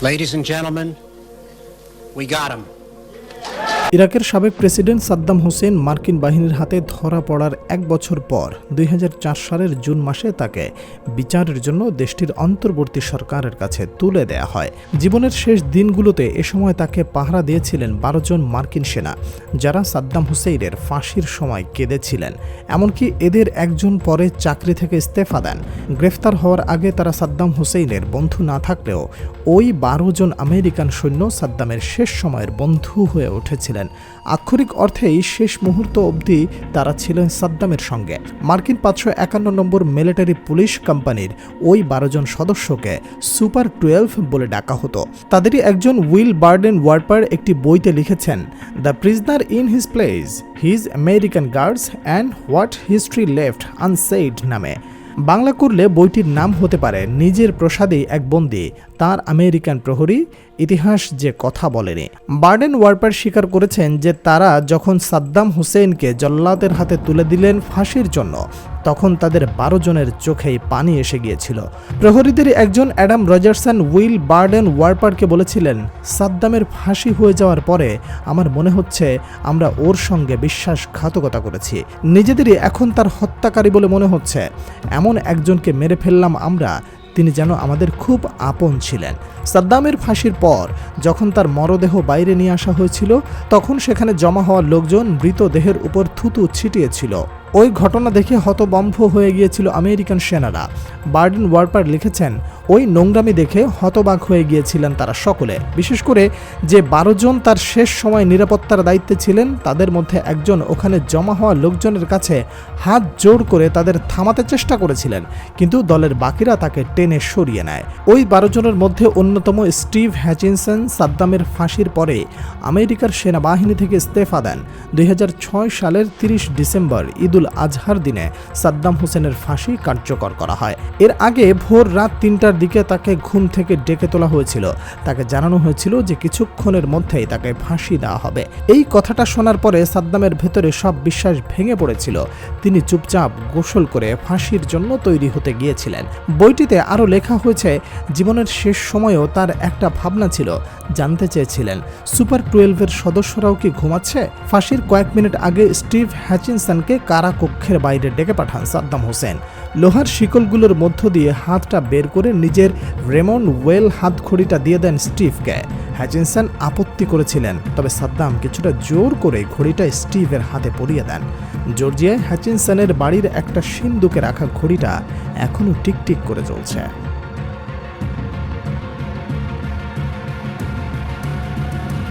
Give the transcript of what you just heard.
Ladies and gentlemen, we got him. ইরাকের সাবেক president Saddam Hossain মার্কিন বাহিনীর হাতে ধরা পড়ার এক বছর পর দুই হাজার চার সালের জুন মাসে তাকে বিচারের জন্য দেশটির অন্তর্বর্তী সরকারের কাছে তুলে দেয়া হয়। জীবনের শেষ দিনগুলোতে এ সময় তাকে পাহারা দিয়েছিলেন বারো জন মার্কিন সেনা, যারা সাদ্দাম হুসেইনের ফাঁসির সময় কেঁদেছিলেন। এমনকি এদের একজন পরে চাকরি থেকে ইস্তফা দেন। গ্রেফতার হওয়ার আগে তারা সাদ্দাম হুসেইনের বন্ধু না থাকলেও ওই বারো জন আমেরিকান সৈন্য সাদ্দামের শেষ সময়ের বন্ধু হয়ে উঠেছিলেন। আক্ষরিক অর্থেই শেষ মুহূর্ত অবধি তারা ছিলেন সাদ্দামের সঙ্গে। মার্কিন পাঁচশো একান্ন নম্বর মিলিটারি পুলিশ কোম্পানির ওই বারো জন সদস্যকে সুপার টুয়েলভ বলে ডাকা হতো। তাদেরই একজন উইল বার্ডেন ওয়ার্পার একটি বইতে লিখেছেন, the prisoner in his palace, his American guards and what history left unsaid নামে। বাংলা করলে বইটির নাম হতে পারে নিজের প্রসাদেই এক বন্দি তার আমেরিকান প্রহরী ইতিহাস যে কথা বলেনি। বার্ডেন ওয়ার্পার স্বীকার করেছেন যে তারা যখন সাদ্দাম হুসেইনকে জল্লাদের হাতে তুলে দিলেন ফাঁসির জন্য, তখন তাদের বারো জনের চোখেই পানি এসে গিয়েছিল। প্রহরীদের একজন অ্যাডাম রজারসন উইল বার্ডেন ওয়ার্পারকে বলেছিলেন, সাদ্দামের ফাঁসি হয়ে যাওয়ার পরে আমার মনে হচ্ছে আমরা ওর সঙ্গে বিশ্বাসঘাতকতা করেছি। নিজেদেরই এখন তার হত্যাকারী বলে মনে হচ্ছে। এমন একজনকে মেরে ফেললাম আমরা তিনি যেন আমাদের খুব আপন ছিলেন। সাদ্দামের ফাঁসির পর যখন তার মরদেহ বাইরে নিয়ে আসা হয়েছিল, তখন সেখানে জমা হওয়া লোকজন মৃতদেহের উপর থুতু ছিটিয়েছিল। ওই ঘটনা দেখে হতবম্ভ হয়ে গিয়েছিল আমেরিকান সেনারা। বার্ডেন ওয়ার্পার লিখেছেন ওই নোংরামি দেখে হতবাক হয়ে গিয়েছিলেন তারা সকলে। বিশেষ করে যে বারো জন তার শেষ সময় নিরাপত্তার দায়িত্বে ছিলেন, তাদের মধ্যে একজন ওখানে জমা হওয়া লোকজনের কাছে হাত জোড় করে তাদের থামাতে চেষ্টা করেছিলেন, কিন্তু দলের বাকিরা তাকে টেনে সরিয়ে নেয়। ওই বারো জনের মধ্যে অন্যতম স্টিভ হ্যাচিনসন সাদ্দামের ফাঁসির পরে আমেরিকার সেনাবাহিনী থেকে ইস্তেফা দেন। দুই হাজার ছয় সালের তিরিশ ডিসেম্বর ঈদুল আজহার দিনে সাদ্দাম হোসেনের ফাঁসি কার্যকর করা হয়। এর আগে ভোর রাত তিনটার দিকে তাকে ঘুম থেকে ডেকে তোলা হয়েছিল। তাকে জানানো হয়েছিল যে কিছুক্ষণের মধ্যেই তাকে ফাঁসি দেওয়া হবে। এই কথাটা শোনার পরে সাদ্দামের ভেতরে সব বিশ্বাস ভেঙে পড়েছিল। তিনি চুপচাপ গোসল করে ফাঁসির জন্য তৈরি হতে গিয়েছিলেন। বইটিতে আরও লেখা হয়েছে, জীবনের শেষ সময়েও তার একটা ভাবনা ছিল, জানতে চেয়েছিলেন। সুপার টুয়েলভের সদস্যরাও কি ঘুমাচ্ছে? ফাঁসির কয়েক মিনিট আগে স্টিভ হ্যাচিনসনকে কারা কক্ষের বাইরে ডেকে পাঠান সাদ্দাম হোসেন। লোহার শিকলগুলোর মধ্য দিয়ে হাতটা বের করে নিজের রেমন ওয়েল হাতঘড়িটা দিয়ে দেন স্টিভকে হ্যাচিনসন আপত্তি করেছিলেন, তবে সাদ্দাম কিছুটা জোর করে ঘড়িটা স্টিভের হাতে পরিয়ে দেন। জর্জিয়ায় হ্যাচিনসনের বাড়ির একটা সিন্দুকে রাখা ঘড়িটা এখনও টিকটিক করে চলছে